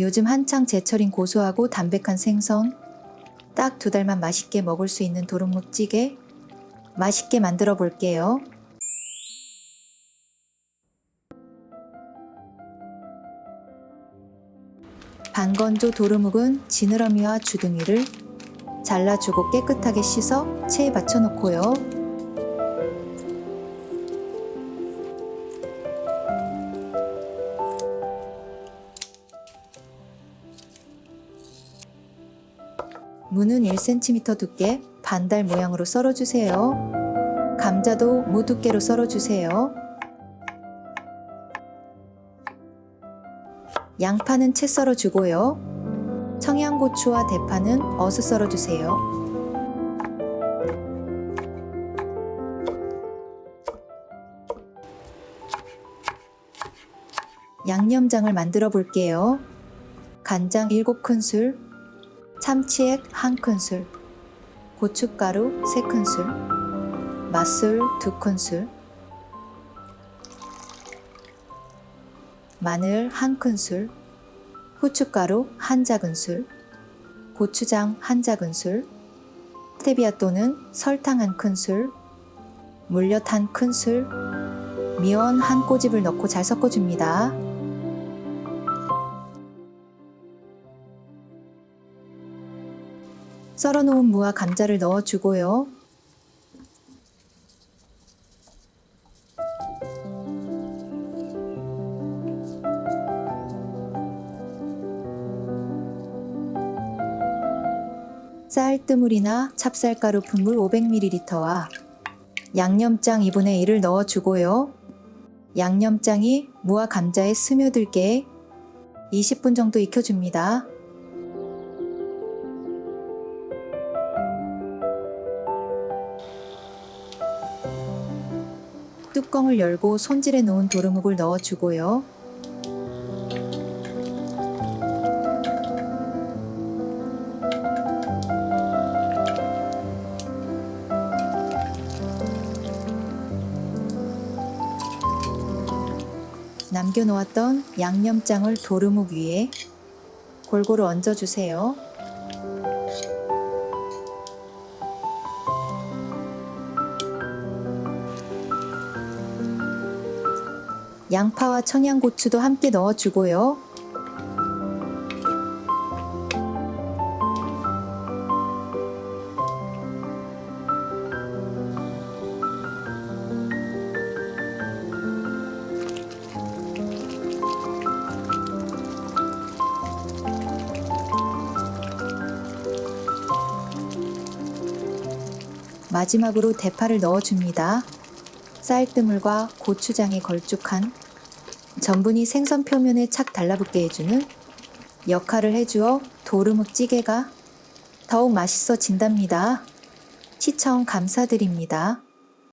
요즘 한창 제철인 고소하고 담백한 생선. 딱 두 달만 맛있게 먹을 수 있는 도루묵찌개. 맛있게 만들어 볼게요. 반건조 도루묵은 지느러미와 주둥이를 잘라주고 깨끗하게 씻어 체에 받쳐놓고요. 무는 1cm 두께 반달 모양으로 썰어주세요. 감자도 무 두께로 썰어주세요. 양파는 채 썰어주고요. 청양고추와 대파는 어슷 썰어주세요. 양념장을 만들어 볼게요. 간장 7큰술, 참치액 1큰술, 고춧가루 3큰술, 맛술 2큰술, 마늘 1큰술, 후춧가루 1작은술, 고추장 1작은술, 스테비아 또는 설탕 1큰술, 물엿 1큰술, 미원 한 꼬집을 넣고 잘 섞어줍니다. 썰어놓은 무와 감자를 넣어주고요. 쌀뜨물이나 찹쌀가루 분물 500ml와 양념장 2분의 1을 넣어주고요. 양념장이 무와 감자에 스며들게 20분 정도 익혀줍니다. 뚜껑을 열고 손질해 놓은 도루묵을 넣어주고요. 남겨놓았던 양념장을 도루묵 위에 골고루 얹어주세요. 양파와 청양고추도 함께 넣어주고요. 마지막으로 대파를 넣어줍니다. 쌀뜨물과 고추장이 걸쭉한 전분이 생선 표면에 착 달라붙게 해주는 역할을 해주어 도루묵 찌개가 더욱 맛있어진답니다. 시청 감사드립니다.